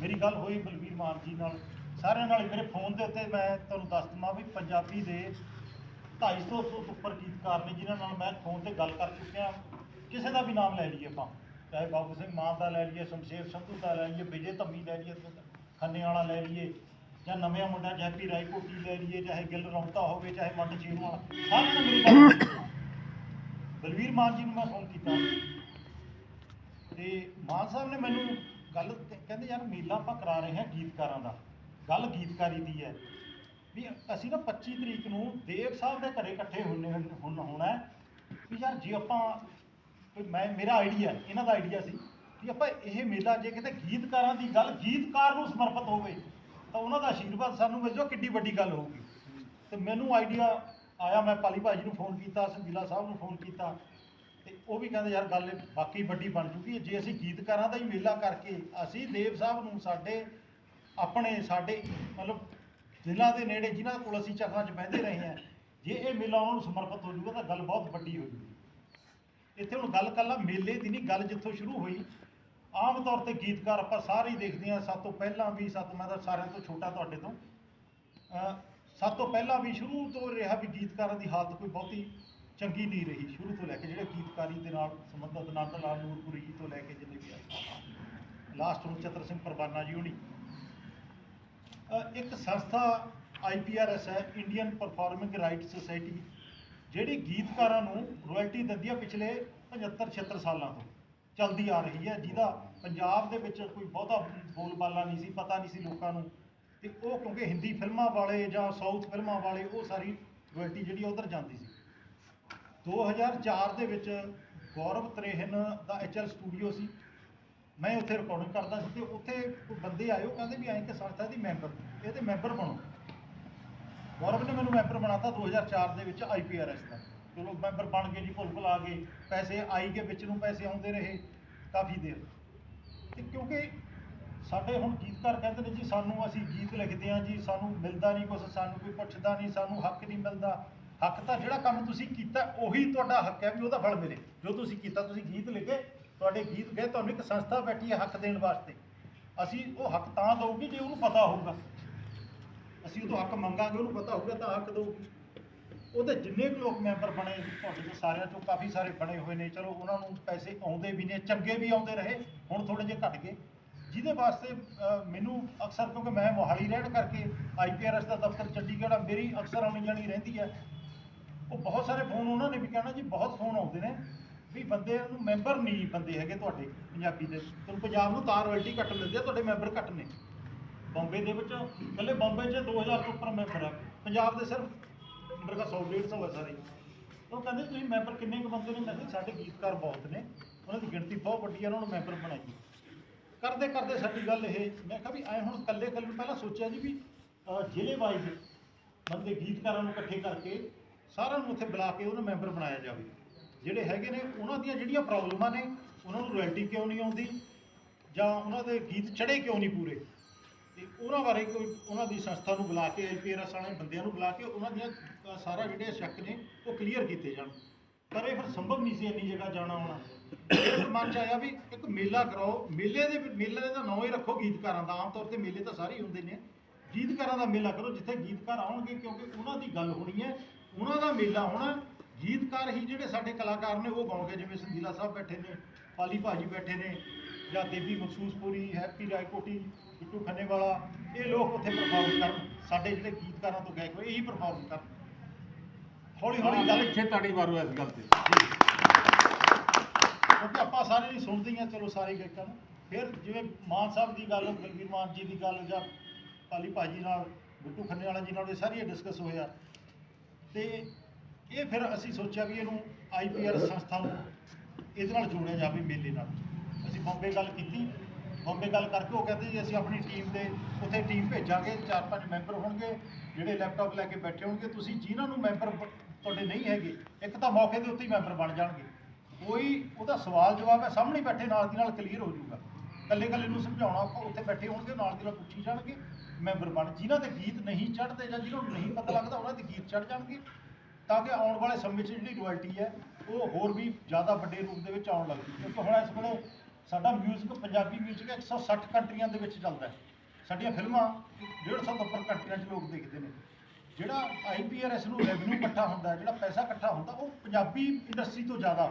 ਮੇਰੀ ਗੱਲ ਹੋਈ ਬਲਵੀਰ ਮਾਨ ਜੀ ਨਾਲ। ਸਾਰਿਆਂ ਨਾਲ ਮੇਰੇ ਫੋਨ ਦੇ ਉੱਤੇ ਮੈਂ ਤੁਹਾਨੂੰ ਦੱਸ ਦਵਾਂ ਵੀ ਪੰਜਾਬੀ ਦੇ 250 ਤੋਂ ਉੱਪਰ ਗੀਤਕਾਰ ਨੇ, ਜਿਨ੍ਹਾਂ ਨਾਲ ਮੈਂ ਫੋਨ ਤੇ ਗੱਲ ਕਰ ਚੁੱਕਿਆ। ਕਿਸੇ ਦਾ ਵੀ ਨਾਮ ਲੈ ਲਈਏ ਆਪਾਂ। ਚਾਹੇ ਬਾਬੂ ਸਿੰਘ ਮਾਨ ਦਾ ਲੈ ਲਈਏ, ਸ਼ਮਸ਼ੇਰ ਸੰਧੂ ਦਾ ਲੈ ਲਈਏ, ਵਿਜੇ ਧੰਮੀ ਲੈ ਲਈਏ ਖੰਨੇ ਵਾਲਾ ਲੈ ਲਈਏ, ਜਾਂ ਨਵਿਆਂ ਮੁੰਡਾ ਜੈਪੀ ਰਾਏਕੋਟੀ ਲੈ ਲਈਏ, ਚਾਹੇ ਗਿੱਲ ਰੌਂਤਾ ਹੋਵੇ, ਚਾਹੇ ਮੰਡ ਚੀਰੂ ਵਾਲਾ ਸਾਰਿਆਂ ਨੇ ਮੇਰੀ ਗੱਲ ਬਲਵੀਰ ਮਾਨ ਜੀ ਨੂੰ ਮੈਂ ਫੋਨ ਕੀਤਾ। ਤੇ ਮਾਨ ਸਾਹਿਬ ਨੇ ਮੈਨੂੰ ਗੱਲ ਕ- ਕਹਿੰਦੇ ਯਾਰ ਮੇਲਾ ਆਪਾਂ ਕਰਾ ਰਹੇ ਹਾਂ ਗੀਤਕਾਰਾਂ ਦਾ, ਗੱਲ ਗੀਤਕਾਰੀ ਦੀ ਹੈ। ਵੀ ਅਸੀਂ ਨਾ 25 ਤਰੀਕ ਨੂੰ ਦੇਵ ਸਾਹਿਬ ਦੇ ਘਰੇ ਇਕੱਠੇ ਹੋਣੇ ਹੁਣ ਹੋਣਾ ਹੈ। ਵੀ ਯਾਰ ਜੇ ਆਪਾਂ, ਵੀ ਮੈਂ, ਮੇਰਾ ਆਈਡੀਆ ਇਹਨਾਂ ਦਾ ਆਈਡੀਆ ਸੀ ਵੀ ਆਪਾਂ ਇਹ ਮੇਲਾ ਜੇ ਕਿਤੇ ਗੀਤਕਾਰਾਂ ਦੀ ਗੱਲ ਗੀਤਕਾਰ ਨੂੰ ਸਮਰਪਿਤ ਹੋਵੇ, ਤਾਂ ਉਹਨਾਂ ਦਾ ਆਸ਼ੀਰਵਾਦ ਸਾਨੂੰ ਮਿਲ ਜਾਓ ਕਿੱਡੀ ਵੱਡੀ ਗੱਲ ਹੋਊਗੀ। ਤੇ ਮੈਨੂੰ ਆਈਡੀਆ ਆਇਆ, ਮੈਂ ਪਾਲੀ ਭਾਜੀ ਨੂੰ ਫੋਨ ਕੀਤਾ ਸੰਜੀਲਾ ਸਾਹਿਬ ਨੂੰ ਫੋਨ ਕੀਤਾ। ਉਹ ਵੀ ਕਹਿੰਦੇ ਯਾਰ ਗੱਲ ਬਾਕੀ ਵੱਡੀ ਬਣ ਚੁੱਕੀ ਹੈ। ਜੇ ਅਸੀਂ ਗੀਤਕਾਰਾਂ ਦਾ ਹੀ ਮੇਲਾ ਕਰਕੇ ਅਸੀਂ ਦੇਵ ਸਾਹਿਬ ਨੂੰ ਸਾਡੇ, ਆਪਣੇ ਸਾਡੇ ਮਤਲਬ ਜ਼ਿਲ੍ਹਾ ਦੇ ਨੇੜੇ ਜਿਨ੍ਹਾਂ ਕੋਲ ਅਸੀਂ ਚਰਨਾਂ 'ਚ ਬਹਿੰਦੇ ਰਹੇ ਹਾਂ, ਜੇ ਇਹ ਮੇਲਾ ਉਹਨਾਂ ਨੂੰ ਸਮਰਪਿਤ ਹੋ ਜਾਊਗਾ ਤਾਂ ਗੱਲ ਬਹੁਤ ਵੱਡੀ ਹੋ ਜੂਗੀ ਇੱਥੇ ਹੁਣ ਗੱਲ ਕੱਲਾ ਮੇਲੇ ਦੀ ਨਹੀਂ, ਗੱਲ ਜਿੱਥੋਂ ਸ਼ੁਰੂ ਹੋਈ, ਆਮ ਤੌਰ ਤੇ ਗੀਤਕਾਰ ਆਪਾਂ ਸਾਰੇ ਹੀ ਦੇਖਦੇ ਹਾਂ, ਸਭ ਤੋਂ ਪਹਿਲਾਂ ਵੀ ਸਤ ਮੈਂ ਤਾਂ ਸਾਰਿਆਂ ਤੋਂ ਛੋਟਾ ਤੁਹਾਡੇ ਤੋਂ ਸਭ ਤੋਂ ਪਹਿਲਾਂ ਵੀ ਸ਼ੁਰੂ ਤੋਂ ਰਿਹਾ ਵੀ ਗੀਤਕਾਰਾਂ ਦੀ ਹਾਲਤ ਕੋਈ ਬਹੁਤੀ ਚੰਗੀ ਨਹੀਂ ਰਹੀ, ਸ਼ੁਰੂ ਤੋਂ ਲੈ ਕੇ ਜਿਹੜੇ ਗੀਤਕਾਰੀ ਦੇ ਨਾਲ ਸੰਬੰਧਿਤ ਨੰਦ ਲਾਲ ਨੂਰਪੁਰੀ ਜੀ ਤੋਂ ਲੈ ਕੇ ਜਿੰਨੇ ਵੀ ਆਏ ਲਾਸਟ ਨੂੰ ਚਤਰ ਸਿੰਘ ਪਰਵਾਨਾ ਜੀ ਹੋਣੀ। ਇੱਕ ਸੰਸਥਾ ਆਈਪੀਆਰਐਸ ਹੈ ਇੰਡੀਅਨ ਪਰਫਾਰਮਿੰਗ ਰਾਈਟ ਸੁਸਾਇਟੀ ਜਿਹੜੀ ਗੀਤਕਾਰਾਂ ਨੂੰ ਰਾਇਲਟੀ ਦਿੰਦੀ ਹੈ ਪਿਛਲੇ 75 76 ਸਾਲਾਂ ਤੋਂ। ਚੱਲਦੀ ਆ ਰਹੀ ਹੈ, ਜਿਹਦਾ ਪੰਜਾਬ ਦੇ ਵਿੱਚ ਕੋਈ ਬਹੁਤਾ ਬੋਲਬਾਲਾ ਨਹੀਂ ਸੀ, ਪਤਾ ਨਹੀਂ ਸੀ ਲੋਕਾਂ ਨੂੰ। ਤੇ ਉਹ ਕਿਉਂਕਿ ਹਿੰਦੀ ਫਿਲਮਾਂ ਵਾਲੇ ਜਾਂ ਸਾਊਥ ਫਿਲਮਾਂ ਵਾਲੇ, ਉਹ ਸਾਰੀ ਰਾਇਲਟੀ ਜਿਹੜੀ ਉਧਰ ਜਾਂਦੀ ਸੀ। 2004 ਦੇ ਵਿੱਚ ਗੌਰਵ ਤਰੇਹਨ ਦਾ ਐਚਐਲ ਸਟੂਡੀਓ ਸੀ। ਮੈਂ ਉੱਥੇ ਰਿਕਾਰਡਿੰਗ ਕਰਦਾ ਸੀ ਤੇ ਉੱਥੇ ਕੋਈ ਬੰਦੇ ਆਏ, ਉਹ ਕਹਿੰਦੇ ਵੀ ਐਂ ਕਿ ਸੰਸਥਾ ਦੀ ਮੈਂਬਰ ਇਹਦੇ ਮੈਂਬਰ ਬਣੋ। ਗੌਰਵ ਨੇ ਮੈਨੂੰ ਮੈਂਬਰ ਬਣਾਤਾ 2004 ਦੇ ਵਿੱਚ ਆਈਪੀਆਰਐਸ ਦਾ। ਚਲੋ ਮੈਂਬਰ ਬਣ ਗਏ ਜੀ ਭੁੱਲ ਭੁਲਾ ਗਏ, ਪੈਸੇ ਆਈ ਕੇ ਵਿੱਚ ਨੂੰ ਪੈਸੇ ਆਉਂਦੇ ਰਹੇ, ਕਾਫੀ ਦੇਰ। ਤੇ ਕਿਉਂਕਿ ਸਾਡੇ ਹੁਣ ਗੀਤਕਾਰ ਕਹਿੰਦੇ ਨੇ ਜੀ, ਸਾਨੂੰ ਅਸੀਂ ਗੀਤ ਲਿਖਦੇ ਹਾਂ ਜੀ, ਸਾਨੂੰ ਮਿਲਦਾ ਨਹੀਂ ਕੁਝ ਸਾਨੂੰ ਕੋਈ ਪੁੱਛਦਾ ਨਹੀਂ, ਸਾਨੂੰ ਹੱਕ ਨਹੀਂ ਮਿਲਦਾ। ਹੱਕ ਤਾਂ ਜਿਹੜਾ ਕੰਮ ਤੁਸੀਂ ਕੀਤਾ, ਉਹੀ ਤੁਹਾਡਾ ਹੱਕ ਹੈ ਵੀ ਉਹਦਾ ਫਲ ਮਿਲੇ। ਜੋ ਤੁਸੀਂ ਕੀਤਾ, ਤੁਸੀਂ ਗੀਤ ਲਿਖੇ, ਤੁਹਾਡੇ ਗੀਤ ਗਏ, ਤੁਹਾਨੂੰ ਇੱਕ ਸੰਸਥਾ ਬੈਠੀ ਹੈ ਹੱਕ ਦੇਣ ਵਾਸਤੇ। ਅਸੀਂ ਉਹ ਹੱਕ ਤਾਂ ਦਊਗੀ ਜੇ ਉਹਨੂੰ ਪਤਾ ਹੋਊਗਾ। ਅਸੀਂ ਉਹ ਤੋਂ ਹੱਕ ਮੰਗਾਂਗੇ, ਉਹਨੂੰ ਪਤਾ ਹੋਊਗਾ, ਤਾਂ ਹੱਕ ਦਊਗੀ। ਉਹਦੇ ਜਿੰਨੇ ਕੁ ਲੋਕ ਮੈਂਬਰ ਬਣੇ, ਤੁਹਾਡੇ ਤੋਂ ਸਾਰਿਆਂ ਚੋਂ ਕਾਫੀ ਸਾਰੇ ਬਣੇ ਹੋਏ ਨੇ। ਚਲੋ, ਉਹਨਾਂ ਨੂੰ ਪੈਸੇ ਆਉਂਦੇ ਵੀ ਨੇ, ਚੰਗੇ ਵੀ ਆਉਂਦੇ ਰਹੇ, ਹੁਣ ਥੋੜੇ ਜਿਹੇ ਘਟ ਗਏ। ਜਿਹਦੇ ਵਾਸਤੇ ਮੈਨੂੰ ਅਕਸਰ ਕਿਉਂਕਿ ਮੈਂ ਮੋਹਾਲੀ ਰਹਿਣ ਕਰਕੇ ਆਈਪੀਆਰਐਸ ਦਾ ਦਫ਼ਤਰ ਚੰਡੀਗੜ੍ਹ ਮੇਰੀ ਅਕਸਰ ਆਉਣੀ ਜਾਣੀ ਰਹਿੰਦੀ ਹੈ ਉਹ ਬਹੁਤ ਸਾਰੇ ਫੋਨ ਉਹਨਾਂ ਨੇ ਵੀ ਕਹਿਣਾ ਜੀ, ਬਹੁਤ ਫੋਨ ਆਉਂਦੇ ਨੇ ਵੀ ਬੰਦੇ ਨੂੰ ਮੈਂਬਰ ਨਹੀਂ ਬੰਦੇ ਹੈਗੇ ਤੁਹਾਡੇ ਪੰਜਾਬੀ ਦੇ। ਤੁਹਾਨੂੰ ਪੰਜਾਬ ਨੂੰ ਤਾਂ ਰਾਇਲਟੀ ਘੱਟ ਮਿਲਦੀ ਆ, ਤੁਹਾਡੇ ਮੈਂਬਰ ਘੱਟ ਨੇ। ਬੰਬੇ ਦੇ ਵਿੱਚ, ਇਕੱਲੇ ਬੰਬੇ 'ਚ 2000 ਤੋਂ ਉੱਪਰ ਮੈਂਬਰ ਆ। ਪੰਜਾਬ ਦੇ ਸਿਰਫ ਮੇਰੇ ਕੋਲ 100 150 ਹੈ ਸਾਰੇ। ਉਹ ਕਹਿੰਦੇ ਤੁਸੀਂ ਮੈਂਬਰ ਕਿੰਨੇ ਕੁ ਬੰਦੇ ਨੇ? ਮੈਂ ਕਿਹਾ ਸਾਡੇ ਗੀਤਕਾਰ ਬਹੁਤ ਨੇ। ਉਹਨਾਂ ਦੀ ਗਿਣਤੀ ਬਹੁਤ ਵੱਡੀ ਆ, ਉਹਨਾਂ ਨੂੰ ਮੈਂਬਰ ਬਣਾਈ। ਕਰਦੇ ਕਰਦੇ ਸਾਡੀ ਗੱਲ ਇਹ, ਮੈਂ ਕਿਹਾ ਵੀ ਐ ਹੁਣ ਇਕੱਲੇ ਇਕੱਲੇ ਪਹਿਲਾਂ ਸੋਚਿਆ ਜੀ ਵੀ ਜ਼ਿਲ੍ਹੇ ਵਾਈਜ਼ ਬੰਦੇ ਗੀਤਕਾਰਾਂ ਨੂੰ ਇਕੱਠੇ ਕਰਕੇ ਸਾਰਿਆਂ ਨੂੰ ਉੱਥੇ ਬੁਲਾ ਕੇ ਉਹਨਾਂ ਮੈਂਬਰ ਬਣਾਇਆ ਜਾਵੇ। ਜਿਹੜੇ ਹੈਗੇ ਨੇ, ਉਹਨਾਂ ਦੀਆਂ ਜਿਹੜੀਆਂ ਪ੍ਰੋਬਲਮਾਂ ਨੇ, ਉਹਨਾਂ ਨੂੰ ਰਾਇਲਟੀ ਕਿਉਂ ਨਹੀਂ ਆਉਂਦੀ? ਜਾਂ ਉਹਨਾਂ ਦੇ ਗੀਤ ਚੜੇ ਕਿਉਂ ਨਹੀਂ ਪੂਰੇ? ਤੇ ਉਹਨਾਂ ਬਾਰੇ ਕੋਈ, ਉਹਨਾਂ ਦੀ ਸੰਸਥਾ ਨੂੰ ਬੁਲਾ ਕੇ ਆਈਪੀਆਰਐਸ ਵਾਲੇ ਬੰਦਿਆਂ ਨੂੰ ਬੁਲਾ ਕੇ ਉਹਨਾਂ ਦੀਆਂ ਸਾਰਾ ਜਿਹੜੇ ਸ਼ੱਕ ਨੇ, ਉਹ ਕਲੀਅਰ ਕੀਤੇ ਜਾਣ। ਪਰ ਇਹ ਫਿਰ ਸੰਭਵ ਨਹੀਂ ਸੀ ਇੰਨੀ ਜਗ੍ਹਾ ਜਾਣਾ ਆਉਣਾ। ਇਹ ਮਨ ਚ ਆਇਆ ਵੀ ਇੱਕ ਮੇਲਾ ਕਰਾਓ। ਮੇਲੇ ਦੇ ਮੇਲੇ ਦਾ ਨਾਂ ਹੀ ਰੱਖੋ, ਗੀਤਕਾਰਾਂ ਦਾ। ਆਮ ਤੌਰ ਤੇ ਮੇਲੇ ਤਾਂ ਸਾਰੇ ਹੀ ਹੁੰਦੇ ਨੇ। ਗੀਤਕਾਰਾਂ ਦਾ ਮੇਲਾ ਕਰੋ, ਜਿੱਥੇ ਗੀਤਕਾਰ ਆਉਣਗੇ, ਕਿਉਂਕਿ ਉਹਨਾਂ ਦੀ ਗੱਲ ਹੋਣੀ ਹੈ। ਉਹਨਾਂ ਦਾ ਮੇਲਾ ਹੋਣਾ ਗੀਤਕਾਰ ਹੀ ਜਿਹੜੇ ਸਾਡੇ ਕਲਾਕਾਰ ਨੇ ਉਹ ਗਾਉਣਗੇ ਜਿਵੇਂ ਸੰਜੀਲਾ ਸਾਹਿਬ ਬੈਠੇ ਨੇ ਪਾਲੀ ਭਾਜੀ ਬੈਠੇ ਨੇ ਜਾਂ ਦੇਵੀ ਮਖਸੂਸਪੁਰੀ ਹੈਪੀ ਰਾਏਕੋਟੀ ਬਿੱਟੂ ਖੰਨੇਵਾਲਾ ਇਹ ਲੋਕ ਉੱਥੇ ਪਰਫਾਰਮ ਕਰਨ। ਸਾਡੇ ਜਿਹੜੇ ਗੀਤਕਾਰਾਂ ਤੋਂ ਗਾਇਕ ਹੋਏ ਇਹੀ ਪਰਫਾਰਮ ਕਰਨ। ਹੌਲੀ ਹੌਲੀ ਗੱਲ ਇੱਥੇ ਤਾੜੀ ਮਾਰੋ ਇਸ ਗੱਲ ਤੇ। ਕਿਉਂਕਿ ਆਪਾਂ ਸਾਰੇ ਹੀ ਸੁਣਦੇ ਹੀ ਹਾਂ ਚਲੋ ਸਾਰੇ ਗਾਇਕਾਂ ਨੂੰ। ਫਿਰ ਜਿਵੇਂ ਮਾਨ ਸਾਹਿਬ ਦੀ ਗੱਲ ਬਲਬੀਰ ਮਾਨ ਜੀ ਦੀ ਗੱਲ ਜਾਂ ਪਾਲੀ ਭਾਜੀ ਨਾਲ ਬਿੱਟੂ ਖੰਨੇ ਵਾਲਾ ਜੀ ਨਾਲ ਇਹ ਸਾਰੀਆਂ ਡਿਸਕਸ ਹੋਇਆ। ਤੇ ਇਹ ਫਿਰ ਅਸੀਂ ਸੋਚਿਆ ਵੀ ਇਹਨੂੰ ਆਈਪੀਆਰ ਸੰਸਥਾ ਨੂੰ ਇਹਦੇ ਨਾਲ ਜੋੜਿਆ ਜਾਵੇ ਮੇਲੇ ਨਾਲ। ਅਸੀਂ ਬੰਬੇ ਗੱਲ ਕੀਤੀ। ਬੰਬੇ ਗੱਲ ਕਰਕੇ ਉਹ ਕਹਿੰਦੇ ਜੀ, ਅਸੀਂ ਆਪਣੀ ਟੀਮ ਦੇ ਉੱਥੇ ਟੀਮ ਭੇਜਾਂਗੇ, ਚਾਰ ਪੰਜ ਮੈਂਬਰ ਹੋਣਗੇ, ਜਿਹੜੇ ਲੈਪਟਾਪ ਲੈ ਕੇ ਬੈਠੇ ਹੋਣਗੇ। ਤੁਸੀਂ ਜਿਨ੍ਹਾਂ ਨੂੰ ਮੈਂਬਰ ਤੁਹਾਡੇ ਨਹੀਂ ਹੈਗੇ, ਇੱਕ ਤਾਂ ਮੌਕੇ ਦੇ ਉੱਤੇ ਹੀ ਮੈਂਬਰ ਬਣ ਜਾਣਗੇ। ਕੋਈ ਉਹਦਾ ਸਵਾਲ ਜਵਾਬ ਹੈ, ਸਾਹਮਣੇ ਬੈਠੇ ਨਾਲ ਦੀ ਨਾਲ ਕਲੀਅਰ ਹੋ ਜਾਊਗਾ। ਕੱਲੇ ਕੱਲੇ ਨੂੰ ਸਮਝਾਉਣਾ ਉੱਥੇ ਬੈਠੇ ਹੋਣਗੇ, ਨਾਲ ਦੀ ਨਾਲ ਪੁੱਛੀ ਜਾਣਗੇ। ਮੈਂਬਰ ਬਣ ਜਿਨ੍ਹਾਂ ਦੇ ਗੀਤ ਨਹੀਂ ਚੜਦੇ ਜਾਂ ਜਿਹਨਾਂ ਨੂੰ ਨਹੀਂ ਪਤਾ ਲੱਗਦਾ, ਉਹਨਾਂ ਦੇ ਗੀਤ ਚੜ ਜਾਣਗੇ। ਤਾਂ ਕਿ ਆਉਣ ਵਾਲੇ ਸਮੇਂ 'ਚ ਜਿਹੜੀ ਕੁਆਲਿਟੀ ਹੈ, ਉਹ ਹੋਰ ਵੀ ਜ਼ਿਆਦਾ ਵੱਡੇ ਰੂਪ ਦੇ ਵਿੱਚ ਆਉਣ ਲੱਗ ਪਈ। ਕਿਉਂਕਿ ਹੁਣ ਇਸ ਵੇਲੇ ਸਾਡਾ 뮤직 ਪੰਜਾਬੀ 뮤직 160 ਕੰਟਰੀਆਂ ਦੇ ਵਿੱਚ ਚੱਲਦਾ ਹੈ। ਸਾਡੀਆਂ ਫਿਲਮਾਂ 150 ਤੋਂ ਉੱਪਰ ਕੰਟਰੀਆਂ 'ਚ ਲੋਕ ਦੇਖਦੇ ਨੇ। ਜਿਹੜਾ ਆਈਪੀਆਰਐਸ ਨੂੰ ਰੈਵਨਿਊ ਇਕੱਠਾ ਹੁੰਦਾ ਜਿਹੜਾ ਪੈਸਾ ਇਕੱਠਾ ਹੁੰਦਾ, ਉਹ ਪੰਜਾਬੀ ਇੰਡਸਟਰੀ ਤੋਂ ਜ਼ਿਆਦਾ